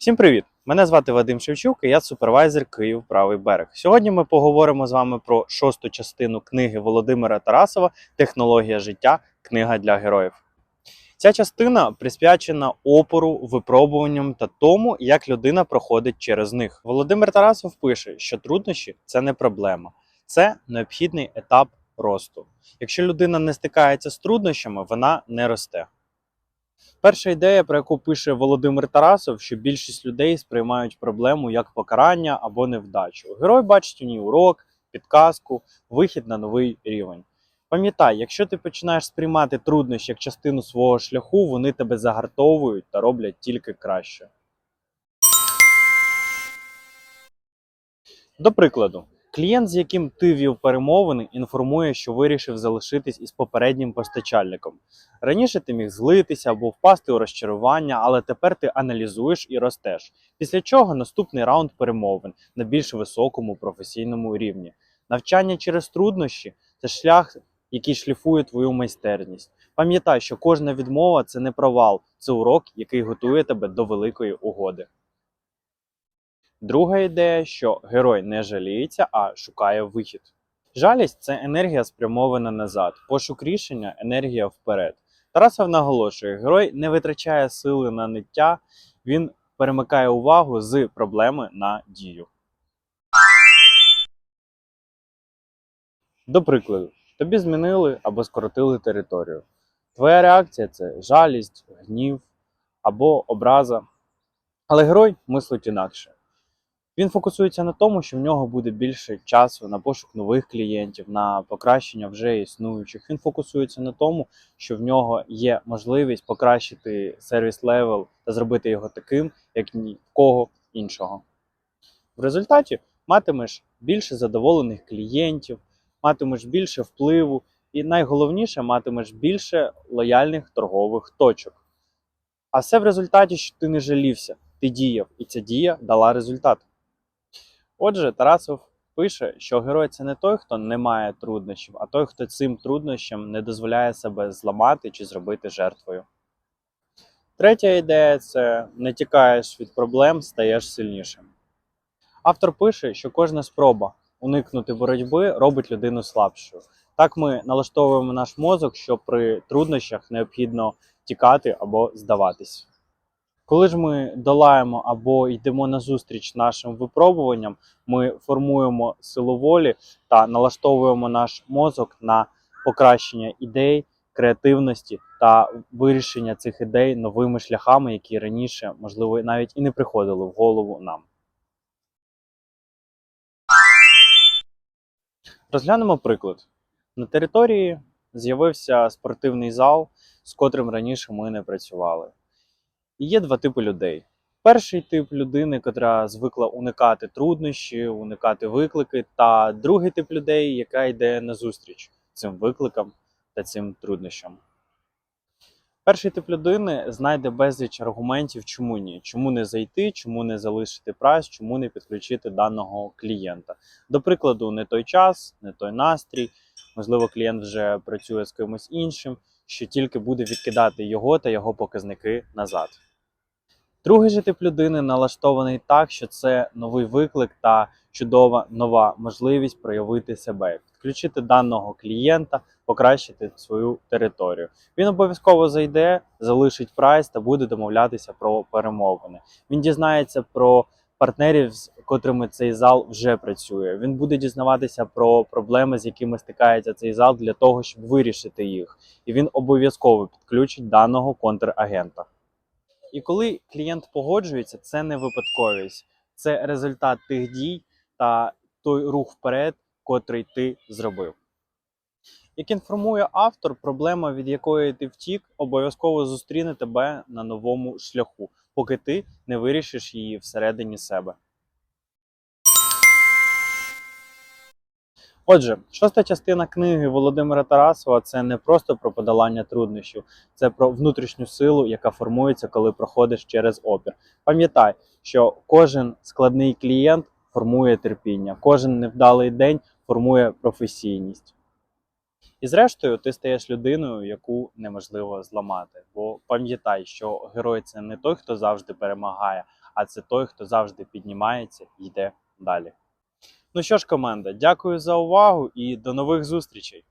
Всім привіт! Мене звати Вадим Шевчук, і я супервайзер Київ Правий берег. Сьогодні ми поговоримо з вами про шосту частину книги Володимира Тарасова Технологія життя. Книга для героїв. Ця частина присвячена опору, випробуванням та тому, як людина проходить через них. Володимир Тарасов пише, що труднощі це не проблема, це необхідний етап росту. Якщо людина не стикається з труднощами, вона не росте. Перша ідея, про яку пише Володимир Тарасов, що більшість людей сприймають проблему як покарання або невдачу. Герой бачить у ній урок, підказку, вихід на новий рівень. Пам'ятай, якщо ти починаєш сприймати труднощі як частину свого шляху, вони тебе загартовують та роблять тільки краще. До прикладу, клієнт, з яким ти вів перемовини, інформує, що вирішив залишитись із попереднім постачальником. Раніше ти міг злитися або впасти у розчарування, але тепер ти аналізуєш і ростеш. Після чого наступний раунд перемовин на більш високому професійному рівні. Навчання через труднощі це шлях, який шліфує твою майстерність. Пам'ятай, що кожна відмова це не провал, це урок, який готує тебе до великої угоди. Друга ідея, що герой не жаліється, а шукає вихід. Жалість це енергія спрямована назад, пошук рішення енергія вперед. Тарасов наголошує, герой не витрачає сили на ниття, він перемикає увагу з проблеми на дію. До прикладу, тобі змінили або скоротили територію. Твоя реакція це жалість, гнів або образа. Але герой мислить інакше. Він фокусується на тому, що в нього буде більше часу на пошук нових клієнтів, на покращення вже існуючих. Він фокусується на тому, що в нього є можливість покращити сервіс левел та зробити його таким, як ні в кого іншого. В результаті матимеш більше задоволених клієнтів, матимеш більше впливу, і найголовніше матимеш більше лояльних торгових точок. А все в результаті, що ти не жалівся, ти діяв, і ця дія дала результат. Отже, Тарасов пише, що герой це не той, хто не має труднощів, а той, хто цим труднощам не дозволяє себе зламати чи зробити жертвою. Третя ідея це не тікаєш від проблем, стаєш сильнішим. Автор пише, що кожна спроба уникнути боротьби робить людину слабшою. Так ми налаштовуємо наш мозок, що при труднощах необхідно тікати або здаватись. Коли ж ми долаємо або йдемо назустріч нашим випробуванням, ми формуємо силу волі та налаштовуємо наш мозок на покращення ідей, креативності та вирішення цих ідей новими шляхами, які раніше, можливо, навіть і не приходили в голову нам. Розглянемо приклад. На території з'явився спортивний зал, з котрим раніше ми не працювали. І є два типи людей. Перший тип людини, яка звикла уникати труднощі, уникати виклики, та другий тип людей, яка йде назустріч цим викликам та цим труднощам. Перший тип людини знайде безліч аргументів, чому ні, чому не зайти, чому не залишити прайс, чому не підключити даного клієнта. До прикладу, не той час, не той настрій, можливо, клієнт вже працює з кимось іншим, що тільки буде відкидати його та його показники назад. Другий же тип людини налаштований так, що це новий виклик та чудова нова можливість проявити себе, підключити даного клієнта, покращити свою територію. Він обов'язково зайде, залишить прайс та буде домовлятися про перемовини. Він дізнається про партнерів, з котрими цей зал вже працює. Він буде дізнаватися про проблеми, з якими стикається цей зал, для того, щоб вирішити їх. І він обов'язково підключить даного контрагента. І коли клієнт погоджується, це не випадковість, це результат тих дій та той рух вперед, котрий ти зробив. Як інформує автор, проблема, від якої ти втік, обов'язково зустріне тебе на новому шляху, поки ти не вирішиш її всередині себе. Отже, шоста частина книги Володимира Тарасова це не просто про подолання труднощів, це про внутрішню силу, яка формується, коли проходиш через опір. Пам'ятай, що кожен складний клієнт формує терпіння, кожен невдалий день формує професійність. І зрештою, ти стаєш людиною, яку неможливо зламати. Бо пам'ятай, що герой це не той, хто завжди перемагає, а це той, хто завжди піднімається і йде далі. Ну що ж, команда, дякую за увагу і до нових зустрічей!